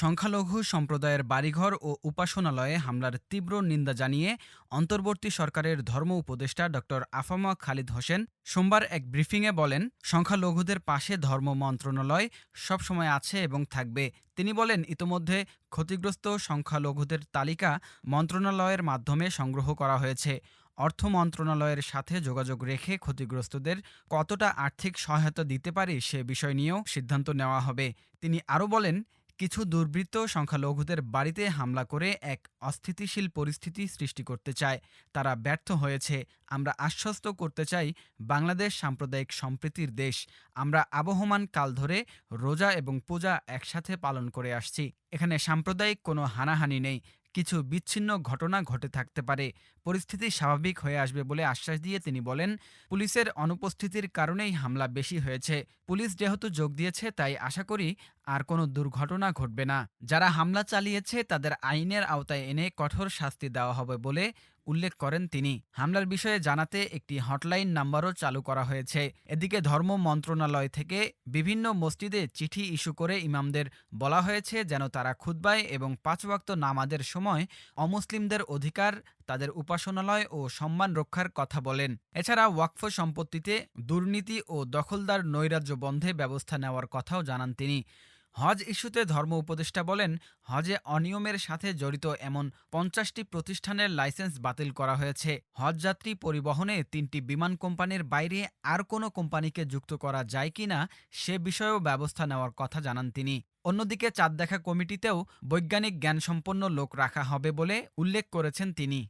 সংখ্যালঘু সম্প্রদায়ের বাড়িঘর ও উপাসনালয়ে হামলার তীব্র নিন্দা জানিয়ে অন্তর্বর্তী সরকারের ধর্ম উপদেষ্টা ড. আফামা খালিদ হোসেন সোমবার এক ব্রিফিংয়ে বলেন, সংখ্যালঘুদের পাশে ধর্ম মন্ত্রণালয় সবসময় আছে এবং থাকবে। তিনি বলেন, ইতোমধ্যে ক্ষতিগ্রস্ত সংখ্যালঘুদের তালিকা মন্ত্রণালয়ের মাধ্যমে সংগ্রহ করা হয়েছে। অর্থ মন্ত্রণালয়ের সাথে যোগাযোগ রেখে ক্ষতিগ্রস্তদের কতটা আর্থিক সহায়তা দিতে পারি সে বিষয় নিয়েও সিদ্ধান্ত নেওয়া হবে। তিনি আরও বলেন কিছু দুর্বৃত্ত সংখ্যালঘুদের বাড়িতে হামলা করে এক অস্থিতিশীল পরিস্থিতি সৃষ্টি করতে চায়। তারা ব্যর্থ হয়েছে। আমরা আশ্বস্ত করতে চাই, বাংলাদেশ সাম্প্রদায়িক সম্প্রীতির দেশ। আমরা আবহমান কাল ধরে রোজা এবং পূজা একসাথে পালন করে আসছি। এখানে সাম্প্রদায়িক কোনো হানাহানি নেই। কিছু বিচ্ছিন্ন ঘটনা ঘটে থাকতে পারে। পরিস্থিতি স্বাভাবিক হয়ে আসবে বলে আশ্বাস দিয়ে তিনি বলেন, পুলিশের অনুপস্থিতির কারণেই হামলা বেশি হয়েছে। পুলিশ যেহেতু যোগ দিয়েছে, তাই আশা করি আর কোনো দুর্ঘটনা ঘটবে না। যারা হামলা চালিয়েছে, তাদের আইনের আওতায় এনে কঠোর শাস্তি দেওয়া হবে বলে উল্লেখ করেন তিনি। হামলার বিষয়ে জানাতে একটি হটলাইন নাম্বারও চালু করা হয়েছে। এদিকে ধর্ম মন্ত্রণালয় থেকে বিভিন্ন মসজিদে চিঠি ইস্যু করে ইমামদের বলা হয়েছে যেন তারা খুতবায় এবং পাঁচ ওয়াক্ত নামাজের সময় অমুসলিমদের অধিকার, তাদের উপাসনালয় ও সম্মান রক্ষার কথা বলেন। এছাড়া ওয়াকফ সম্পত্তিতে দুর্নীতি ও দখলদার নৈরাজ্য বন্ধে ব্যবস্থা নেওয়ার কথাও জানান তিনি। হজ ইস্যুতে ধর্ম উপদেষ্টা বলেন, হজে অনিয়মের সাথে জড়িত এমন পঞ্চাশটি প্রতিষ্ঠানের লাইসেন্স বাতিল করা হয়েছে। হজযাত্রী পরিবহনে তিনটি বিমান কোম্পানির বাইরে আর কোনো কোম্পানিকে যুক্ত করা যায় কিনা সে বিষয়েও ব্যবস্থা নেওয়ার কথা জানান তিনি। অন্যদিকে চাঁদ দেখা কমিটিতেও বৈজ্ঞানিক জ্ঞানসম্পন্ন লোক রাখা হবে বলে উল্লেখ করেছেন তিনি।